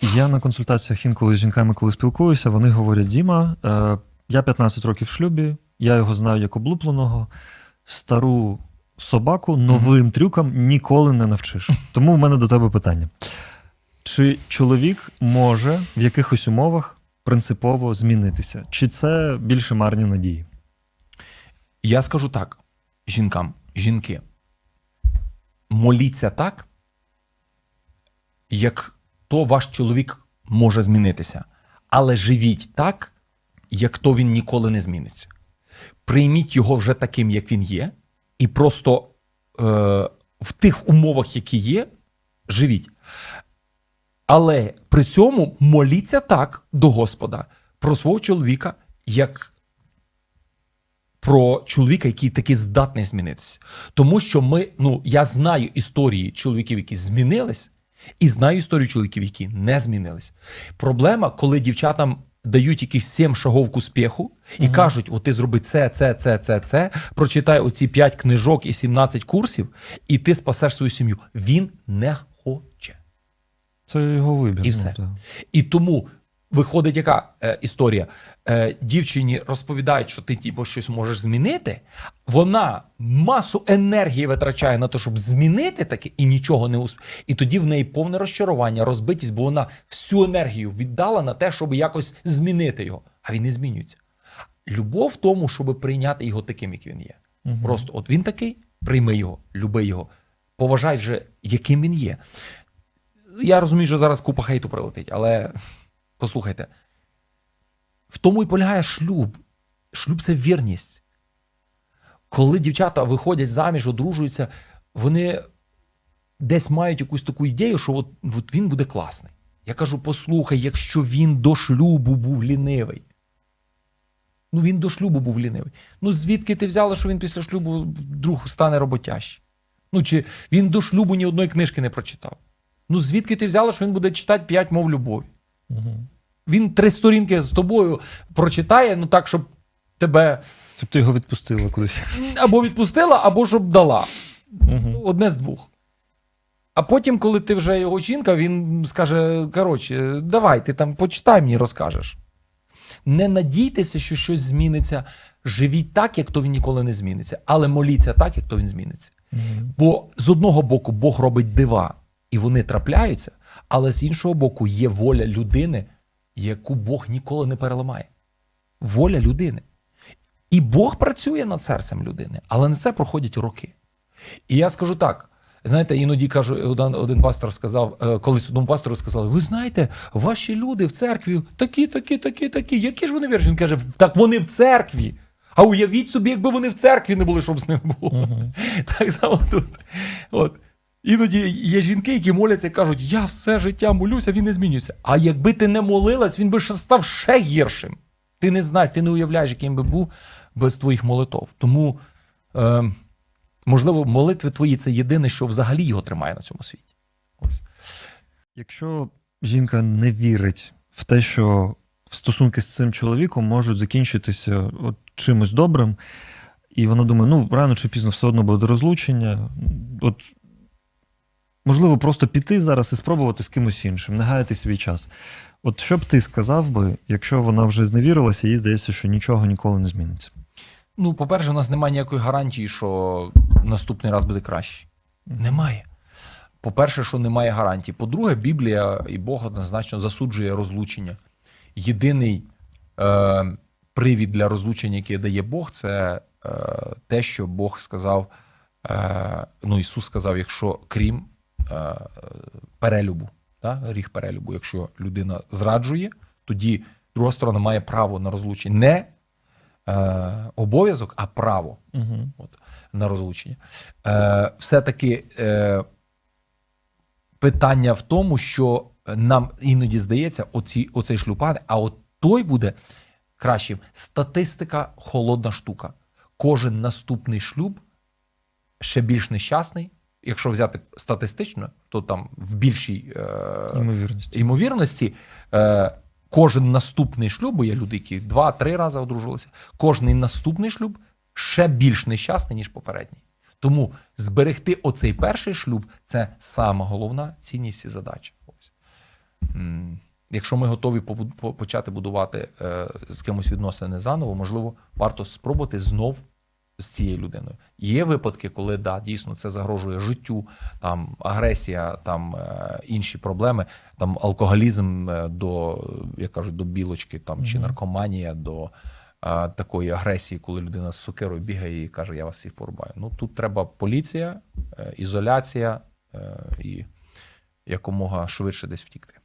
Я на консультаціях інколи з жінками, коли спілкуюся, вони говорять: Діма, е, я 15 років в шлюбі, я його знаю як облупленого, стару собаку новим трюкам ніколи не навчиш. Тому в мене до тебе питання: чи чоловік може в якихось умовах принципово змінитися? Чи це більше марні надії? Я скажу так: жінкам, жінки, моліться так, як то ваш чоловік може змінитися. Але живіть так, як то він ніколи не зміниться. Прийміть його вже таким, як він є, і просто е, в тих умовах, які є, живіть. Але при цьому моліться так до Господа про свого чоловіка, як про чоловіка, який таки здатний змінитися. Тому що ми, ну я знаю історії чоловіків, які змінились, і знаю історію чоловіків, які не змінились. Проблема, коли дівчатам дають якісь сім шагов к успіху і кажуть: от ти зроби це, це, це, це, це, прочитай оці 5 книжок і 17 курсів, і ти спасеш свою сім'ю. Він не хоче. Це його вибір. І ну, все. Ну, І тому виходить яка е, історія? Е, дівчині розповідають, що ти типу, щось можеш змінити. Вона масу енергії витрачає на те, щоб змінити таке, і нічого не усп... І тоді в неї повне розчарування, розбитість, бо вона всю енергію віддала на те, щоб якось змінити його. А він не змінюється. Любов в тому, щоб прийняти його таким, як він є. Мгм. Просто от він такий, прийми його, люби його, поважай вже, яким він є. Я розумію, що зараз купа хейту прилетить, але послухайте, в тому і полягає шлюб. Шлюб це вірність. Коли дівчата виходять заміж, одружуються, вони десь мають якусь таку ідею, що от, от він буде класний. Я кажу: послухай, якщо він до шлюбу був лінивий. Ну, він до шлюбу був лінивий. Ну, звідки ти взяла, що він після шлюбу вдруг стане роботящий? Ну, чи він до шлюбу ні одної книжки не прочитав? Ну, звідки ти взяла, що він буде читати п'ять мов любові? Мгм. Він три сторінки з тобою прочитає, ну так, щоб тебе Щоб ти його відпустила кудись. або відпустила, або щоб дала. Мгм. Одне з двох. А потім, коли ти вже його жінка, він скаже: коротше, давай, ти там почитай мені, розкажеш. Не надійтеся, що щось зміниться. Живіть так, як то він ніколи не зміниться. Але моліться так, як то він зміниться. Мгм. Бо з одного боку Бог робить дива, і вони трапляються, але з іншого боку є воля людини, яку Бог ніколи не переламає. Воля людини. І Бог працює над серцем людини, але на це проходять роки. І я скажу так: знаєте, іноді кажу, один, один пастор сказав, е, колись одному пастору сказали: ви знаєте, ваші люди в церкві такі, такі, такі, такі. Які ж вони вірші? Він каже, так вони в церкві. А уявіть собі, якби вони в церкві не були, щоб з ними було. Мгм. Так само тут. От. Іноді є жінки, які моляться і кажуть, я все життя молюся, він не змінюється. А якби ти не молилась, він би ще став ще гіршим. Ти не знаєш, ти не уявляєш, яким би був без твоїх молитов. Тому, е, можливо, молитви твої це єдине, що взагалі його тримає на цьому світі. Ось. Якщо жінка не вірить в те, що стосунки з цим чоловіком можуть закінчитися от чимось добрим, і вона думає, ну рано чи пізно все одно буде розлучення. От можливо, просто піти зараз і спробувати з кимось іншим, не гаяти свій час. От що б ти сказав би, якщо вона вже зневірилася, їй здається, що нічого ніколи не зміниться? Ну, по-перше, у нас немає ніякої гарантії, що наступний раз буде краще. Немає. По-перше, що немає гарантії. По-друге, Біблія і Бог однозначно засуджує розлучення. Єдиний е, привід для розлучення, який дає Бог, це е, те, що Бог сказав, е, ну Ісус сказав, якщо крім перелюбу, та, гріх перелюбу, якщо людина зраджує, тоді друга сторона має право на розлучення. Не е, обов'язок, а право Угу. от, на розлучення. Е, все-таки е, питання в тому, що нам іноді здається, оці, оцей шлюпан, а от той буде кращим. Статистика холодна штука. Кожен наступний шлюб ще більш нещасний. Якщо взяти статистично, то там в більшій е, Ймовірність. ймовірності, е, кожен наступний шлюб, бо є люди, які два-три рази одружилися, кожний наступний шлюб ще більш нещасний, ніж попередній. Тому зберегти оцей перший шлюб це сама головна цінність і задача. Ось. якщо ми готові почати будувати е, з кимось відносини заново, можливо, варто спробувати знов з цією людиною. Є випадки, коли да, дійсно це загрожує життю, там агресія, там е, інші проблеми, там алкоголізм е, до, як кажуть, до білочки, там чи наркоманія до е, такої агресії, коли людина з сокирою бігає і каже, я вас всіх порубаю. Ну тут треба поліція, ізоляція і якомога швидше десь втікти.